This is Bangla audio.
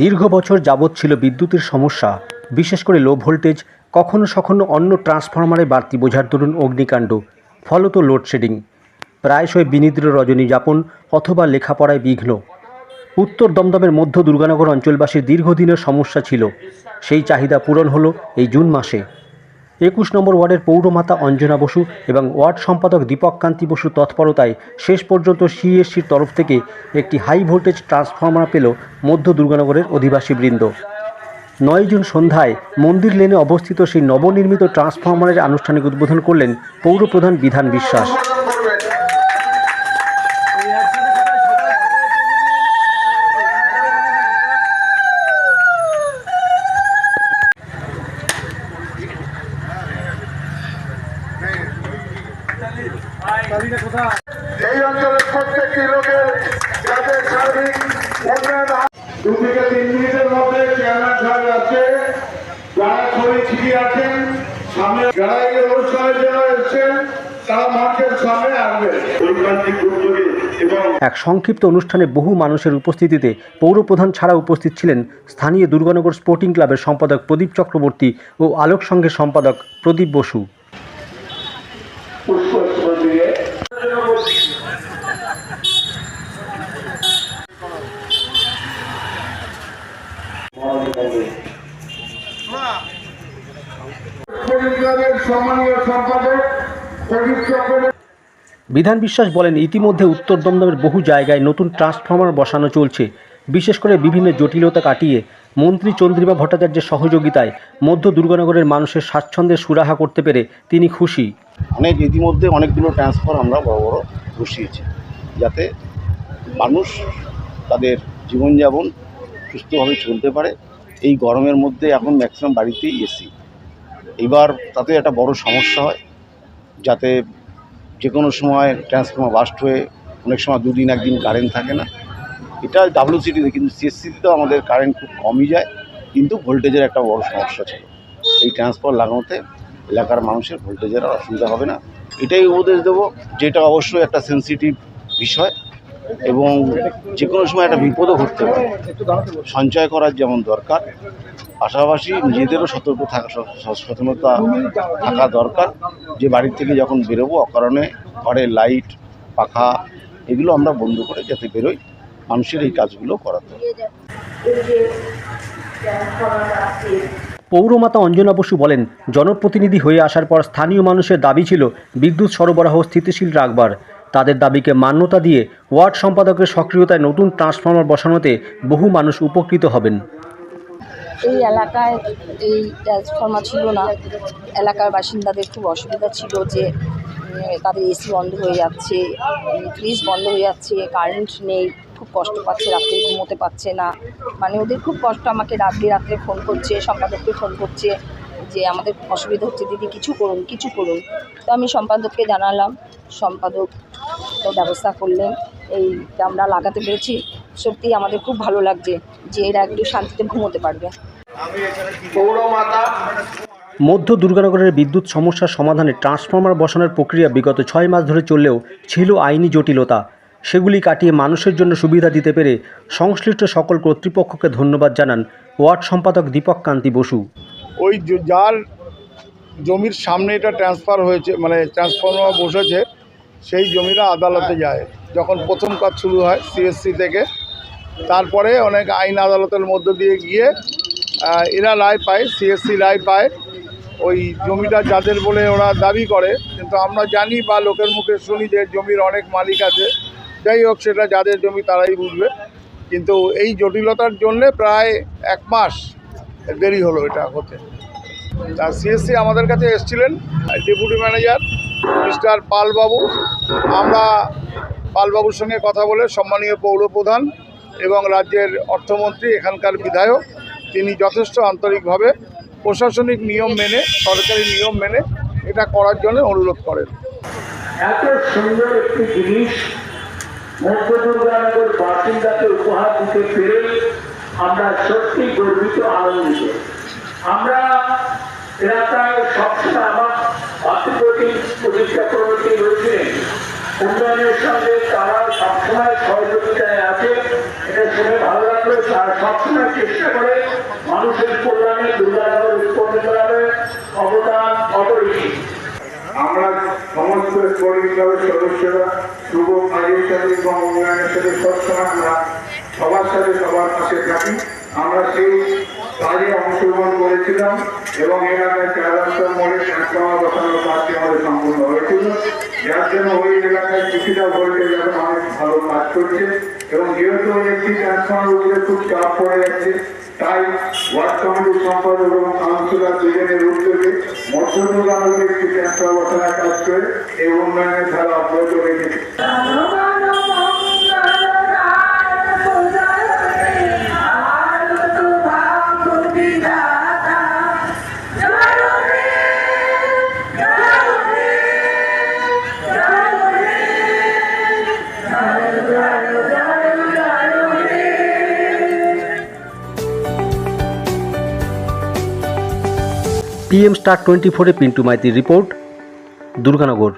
দীর্ঘ বছর যাবৎ ছিল বিদ্যুতের সমস্যা। বিশেষ করে লো ভোল্টেজ কখনো সখনো অন্য ট্রান্সফরমারে বাড়তি বোঝার দরুন অগ্নিকাণ্ড, ফলত লোডশেডিং প্রায়শই বিনিদ্র রজনী যাপন অথবা লেখাপড়ায় বিঘ্ন। উত্তর দমদমের মধ্য দুর্গানগর অঞ্চলবাসীর দীর্ঘদিনের সমস্যা ছিল। সেই চাহিদা পূরণ হলো এই জুন মাসে। একুশ নম্বর ওয়ার্ডের পৌরমাতা অঞ্জনা বসু এবং ওয়ার্ড সম্পাদক দীপক কান্তি বসু তৎপরতায় শেষ পর্যন্ত সিএসসির তরফ থেকে একটি হাই ভোল্টেজ ট্রান্সফর্মার পেল মধ্য দুর্গানগরের অধিবাসীবৃন্দ নয় জুন সন্ধ্যায় মন্দির লেনে অবস্থিত সেই নবনির্মিত ট্রান্সফর্মারের আনুষ্ঠানিক উদ্বোধন করলেন পৌরপ্রধান বিধান বিশ্বাস। এই অঞ্চলের প্রত্যেকটি লোকের যাতে সার্বিক উন্নয়ন দু থেকে তিন মিনিটের মধ্যে চেয়ারম্যান সাহেব আছে যারা আছেন সামনে যারা এই অনুষ্ঠানের জন্য এসছেন এক সংক্ষিপ্ত অনুষ্ঠানে বহু মানুষের উপস্থিতিতে পৌরপ্রধান ছাড়া উপস্থিত ছিলেন স্থানীয় দুর্গানগর স্পোর্টিং ক্লাবের সম্পাদক প্রদীপ চক্রবর্তী ও আলোক সংঘের সম্পাদক প্রদীপ বসু পুষ্পস্তবক দিয়ে স্পোর্টিং ক্লাবের সম্মানীয় সম্পাদক প্রদীপ চক্রবর্তী। বিধান বিশ্বাস বলেন ইতিমধ্যে উত্তর দমদমের বহু জায়গায় নতুন ট্রান্সফরমার বসানো চলছে। বিশেষ করে বিভিন্ন জটিলতা কাটিয়ে মন্ত্রী চন্দ্রিমা ভট্টাচার্যের সহযোগিতায় মধ্য দুর্গানগরের মানুষের স্বাচ্ছন্দ্যের সুরাহা করতে পেরে তিনি খুশি। অনেক ইতিমধ্যে অনেকগুলো ট্রান্সফার আমরা বড় বড় বসিয়েছি যাতে মানুষ তাদের জীবনযাপন সুস্থভাবে চলতে পারে। এই গরমের মধ্যে এখন ম্যাক্সিমাম বাড়িতেই এসি এবার তাতে একটা বড় সমস্যা হয়, যাতে যে কোনো সময় ট্রান্সফর্মার বাস্ট হয়ে অনেক সময় দুদিন, একদিন কারেন্ট থাকে না। এটা ডাব্লিউসিটিতে কিন্তু সিএসসিতেও আমাদের কারেন্ট খুব কমই যায়, কিন্তু ভোল্টেজের একটা বড় সমস্যা ছিল। এই ট্রান্সফার লাগানোতে এলাকার মানুষের ভোল্টেজের আর অসুবিধা হবে না। এটাই উপদেশ দেবো, যেটা অবশ্যই একটা সেন্সিটিভ বিষয়। এবং যে কোনো সময় একটা বিপদও ঘটতে পারে। সঞ্চয় করার যেমন দরকার, পাশাপাশি নিজেদেরও সতর্ক থাকা সচেতনতা থাকা দরকার। যে বাড়ির থেকে যখন বেরোবো, অকারণে ঘরের লাইট, পাখা, এগুলো আমরা বন্ধ করে যাতে বেরোই, মানুষের এই কাজগুলো করাতে পৌরমাতা অঞ্জনা বসু বলেন, জনপ্রতিনিধি হয়ে আসার পর স্থানীয় মানুষের দাবি ছিল বিদ্যুৎ সরবরাহ স্থিতিশীল রাখবার। তাদের দাবিকে মান্যতা দিয়ে ওয়ার্ড সম্পাদকের সক্রিয়তায় নতুন ট্রান্সফরমার বসানোতে বহু মানুষ উপকৃত হবেন। এই এলাকায় এই ট্রান্সফর্মার ছিল না। এলাকার বাসিন্দাদের খুব অসুবিধা ছিল যে তাদের এসি বন্ধ হয়ে যাচ্ছে, ফ্রিজ বন্ধ হয়ে যাচ্ছে, কারেন্ট নেই, খুব কষ্ট পাচ্ছে, রাত্রে ঘুমোতে পারছে না। মানে ওদের খুব কষ্ট, আমাকে রাত্রে রাত্রে ফোন করছে, সম্পাদককে ফোন করছে যে, আমাদের অসুবিধা হচ্ছে, দিদি, কিছু করুন কিছু করুন। তো আমি সম্পাদককে জানালাম। সম্পাদক তো ব্যবস্থা করলেন। এই আমরা লাগাতে পেরেছি সত্যি আমাদের খুব ভালো লাগছে যে এরা একটু শান্তিতে ঘুমোতে পারবে। পৌরমাতা মধ্য দুর্গানগরের বিদ্যুৎ সমস্যার সমাধানে ট্রান্সফরমার বসানোর প্রক্রিয়া বিগত ছয় মাস ধরে চললেও ছিল আইনি জটিলতা। সেগুলি কাটিয়ে মানুষের জন্য সুবিধা দিতে পেরে সংশ্লিষ্ট সকল কর্তৃপক্ষকে ধন্যবাদ জানান ওয়ার্ড সম্পাদক দীপক কান্তি বসু। ওই যার জমির সামনে এটা ট্রান্সফার হয়েছে মানে ট্রান্সফরমার বসেছে সেই জমিটা আদালতে যায়। যখন প্রথম কাজ শুরু হয় সিএসসি থেকে, তারপরে অনেক আইন আদালতের মধ্য দিয়ে গিয়ে এরা রায় পায়, সিএসসি রায় পায়। ওই জমিটা যাদের বলে ওরা দাবি করে, কিন্তু আমরা জানি বা লোকের মুখে শুনি যে জমির অনেক মালিক আছে। যাই হোক, সেটা যাদের জমি তারাই বুঝবে। কিন্তু এই জটিলতার জন্যে প্রায় এক মাস দেরি হলো এটা হতে। তা সিএসসি আমাদের কাছে এসেছিলেন ডেপুটি ম্যানেজার। মিস্টার পালবাবু, আমরা পালবাবুর সঙ্গে কথা বলে সম্মানীয় পৌরপ্রধান এবং রাজ্যের অর্থমন্ত্রী, এখানকার বিধায়ক, তিনি যথেষ্ট আন্তরিকভাবে প্রশাসনিক নিয়ম মেনে, সরকারি নিয়ম মেনে এটা করার জন্য অনুরোধ করেন। এত সুন্দর একটি জিনিস মধ্য বাসিন্দাকে উপহার দিতে পেরে আমরা সত্যি গর্বিত, আনন্দিত। আমরা এলাকায় সবসময় আমার অতিপতি প্রতিষ্ঠা কমিটি রয়েছিলেন উন্নয়নের সঙ্গে তারা আছে এটা শুনে মানুষের কল্যাণে দুর্গানগর উৎপন্ন অবদান অপরিসীম আমরা সমস্ত কর্মী দলের সদস্যরা শুভ কাজের সাথে এবং উন্নয়নের সাথে সবসময় আমরা সবার সাথে সবার পাশে থাকি। আমরা সেই কাজে অংশগ্রহণ করেছিলাম এবং এলাকায় চার রাস্তার মোড়ে ট্রান্সফর্মার বসানোর কাজটি আমাদের সম্পূর্ণ হয়েছিল। যার জন্য ওই এলাকায় কিছুটা ভোল্টেজ এখন অনেক ভালো কাজ করছে এবং যেহেতু একটি ট্রান্সফর্মার উপরে খুব চাপ পড়ে যাচ্ছে, তাই ওয়ার্ড কমিটির সম্পাদক এবং কাউন্সিলর দুজনের উদ্যোগে মধ্যদুর্গানগর একটি ট্রান্সফর্মার বসানোর কাজ করে এই উন্নয়নের ধারা অব্যাহত রেখেছে। পিএম স্টার টোয়েন্টি ফোরে পিন্টু মাইতির রিপোর্ট দুর্গানগর